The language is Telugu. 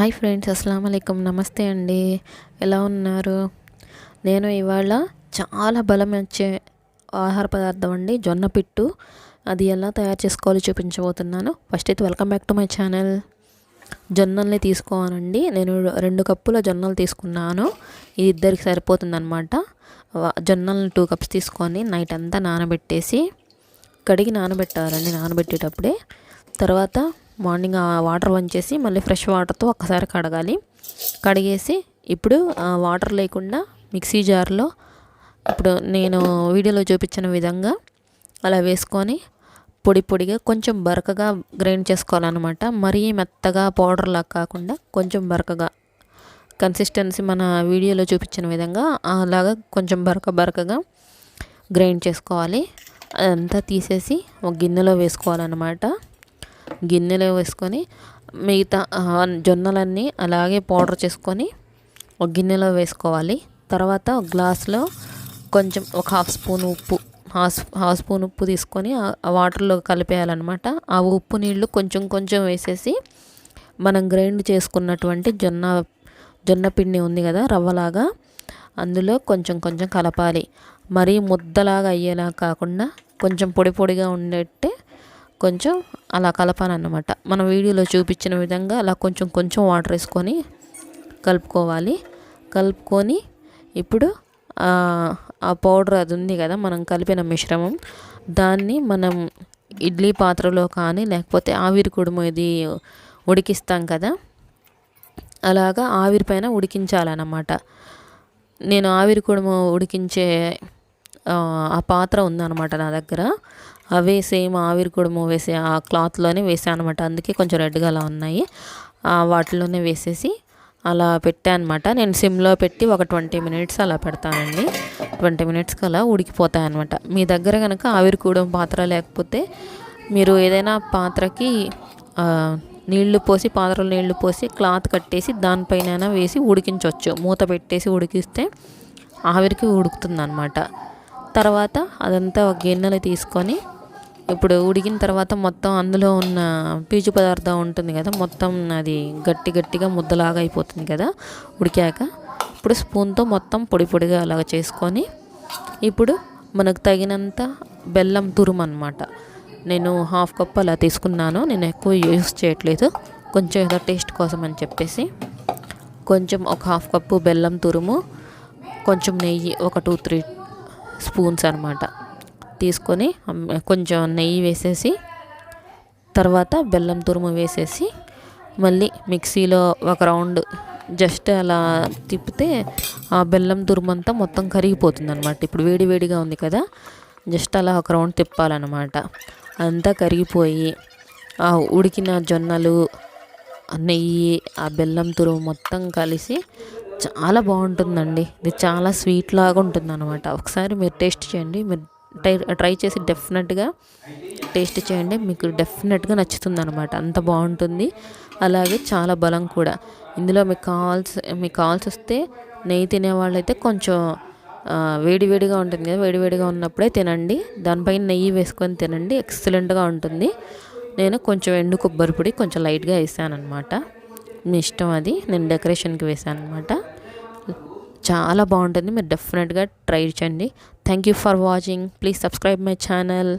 హాయ్ ఫ్రెండ్స్ అస్సలం అయికం నమస్తే అండి. ఎలా ఉన్నారు? నేను ఇవాళ చాలా బలం వచ్చే ఆహార పదార్థం అండి జొన్న పిట్టు. అది ఎలా తయారు చేసుకోవాలో చూపించబోతున్నాను. ఫస్ట్ అయితే welcome back to my channel జొన్నల్ని తీసుకోవాలండి. నేను రెండు కప్పుల జొన్నలు తీసుకున్నాను. ఇది ఇద్దరికి సరిపోతుందనమాట జొన్నల్ని టూ కప్స్ తీసుకొని నైట్ అంతా నానబెట్టేసి కడిగి నానబెట్టాలండి నానబెట్టేటప్పుడే. తర్వాత మార్నింగ్ ఆ వాటర్ వంచేసి మళ్ళీ ఫ్రెష్ వాటర్తో ఒక్కసారి కడగాలి. కడిగేసి ఇప్పుడు వాటర్ లేకుండా మిక్సీ జార్లో ఇప్పుడు నేను వీడియోలో చూపించిన విధంగా అలా వేసుకొని పొడి పొడిగా కొంచెం బరకగా గ్రైండ్ చేసుకోవాలన్నమాట. మరీ మెత్తగా పౌడర్లా కాకుండా కొంచెం బరకగా కన్సిస్టెన్సీ మన వీడియోలో చూపించిన విధంగా అలాగా కొంచెం బరక బరకగా గ్రైండ్ చేసుకోవాలి. అదంతా తీసేసి ఒక గిన్నెలో వేసుకోవాలన్నమాట. గిన్నెలో వేసుకొని మిగతా జొన్నలన్నీ అలాగే పౌడర్ చేసుకొని ఒక గిన్నెలో వేసుకోవాలి. తర్వాత ఒక గ్లాస్లో కొంచెం ఒక హాఫ్ స్పూన్ ఉప్పు హాఫ్ హాఫ్ స్పూన్ ఉప్పు తీసుకొని ఆ వాటర్లో కలిపేయాలన్నమాట. ఆ ఉప్పు నీళ్ళు కొంచెం కొంచెం వేసేసి మనం గ్రైండ్ చేసుకున్నటువంటి జొన్న జొన్న పిండి ఉంది కదా రవ్వలాగా అందులో కొంచెం కొంచెం కలపాలి. మరీ ముద్దలాగా అయ్యేలా కాకుండా కొంచెం పొడి పొడిగా ఉండేట్టే కొంచెం అలా కలపాలన్నమాట. మనం వీడియోలో చూపించిన విధంగా అలా కొంచెం కొంచెం వాటర్ వేసుకొని కలుపుకోవాలి. కలుపుకొని ఇప్పుడు ఆ పౌడర్ అది ఉంది కదా మనం కలిపిన మిశ్రమం. దాన్ని మనం ఇడ్లీ పాత్రలో కానీ లేకపోతే ఆవిరి కుడుము ఇది ఉడికిస్తాం కదా అలాగా ఆవిరి పైన ఉడికించాలన్నమాట. నేను ఆవిరి కుడుము ఉడికించే ఆ పాత్ర ఉందన్నమాట నా దగ్గర. అవే సేమ్ ఆవిరి కుడుము వేసే ఆ క్లాత్లోనే వేసాను అనమాట అందుకే కొంచెం రెడ్గా అలా ఉన్నాయి. వాటిలోనే వేసేసి అలా పెట్టాను అనమాట నేను సిమ్లో పెట్టి ఒక ట్వంటీ మినిట్స్ అలా పెడతానండి. ట్వంటీ మినిట్స్కి అలా ఉడికిపోతాయి అనమాట మీ దగ్గర కనుక ఆవిరి కూడం పాత్ర లేకపోతే మీరు ఏదైనా పాత్రకి నీళ్ళు పోసి పాత్రలో నీళ్ళు పోసి క్లాత్ కట్టేసి దానిపైన వేసి ఉడికించవచ్చు మూత పెట్టేసి ఉడికిస్తే ఆవిరికి ఉడుకుతుంది అనమాట తర్వాత అదంతా ఒక గిన్నెలు తీసుకొని ఇప్పుడు ఉడికిన తర్వాత మొత్తం అందులో ఉన్న పీచు పదార్థం ఉంటుంది కదా మొత్తం అది గట్టి గట్టిగా ముద్దలాగా అయిపోతుంది కదా ఉడికాక. ఇప్పుడు స్పూన్తో మొత్తం పొడి పొడిగా అలాగ చేసుకొని ఇప్పుడు మనకు తగినంత బెల్లం తురుము అనమాట నేను హాఫ్ కప్ అలా తీసుకున్నాను నేను ఎక్కువ యూస్ చేయట్లేదు. కొంచెం ఏదో టేస్ట్ కోసం అని చెప్పేసి కొంచెం ఒక హాఫ్ కప్పు బెల్లం తురుము కొంచెం నెయ్యి ఒక టూ త్రీ స్పూన్స్ అనమాట తీసుకొని కొంచెం నెయ్యి వేసేసి తర్వాత బెల్లం తురుము వేసేసి మళ్ళీ మిక్సీలో ఒక రౌండ్ జస్ట్ అలా తిప్పితే ఆ బెల్లం తురుము అంతా మొత్తం కరిగిపోతుంది అనమాట ఇప్పుడు వేడి వేడిగా ఉంది కదా జస్ట్ అలా ఒక రౌండ్ తిప్పాలన్నమాట. అంతా కరిగిపోయి ఆ ఉడికిన జొన్నలు నెయ్యి ఆ బెల్లం తురుము మొత్తం కలిసి చాలా బాగుంటుందండి. ఇది చాలా స్వీట్ లాగా ఉంటుంది అనమాట ఒకసారి మీరు టేస్ట్ చేయండి మీరు ట్రై ట్రై చేసి డెఫినెట్గా టేస్ట్ చేయండి. మీకు డెఫినెట్గా నచ్చుతుంది అనమాట అంత బాగుంటుంది. అలాగే చాలా బలం కూడా. ఇందులో మీకు కాల్స్ మీకు కాల్స్ వస్తే నెయ్యి తినేవాళ్ళైతే కొంచెం వేడివేడిగా ఉంటుంది కదా వేడివేడిగా ఉన్నప్పుడే తినండి. దానిపైన నెయ్యి వేసుకొని తినండి. ఎక్సలెంట్గా ఉంటుంది. నేను కొంచెం ఎండు కొబ్బరి పొడి కొంచెం లైట్గా వేసాను అనమాట మీ ఇష్టం అది. నేను డెకరేషన్కి వేసాను అనమాట చాలా బాగుంటుంది. మీరు డెఫినెట్గా ట్రై చేయండి. Thank you for watching please subscribe my channel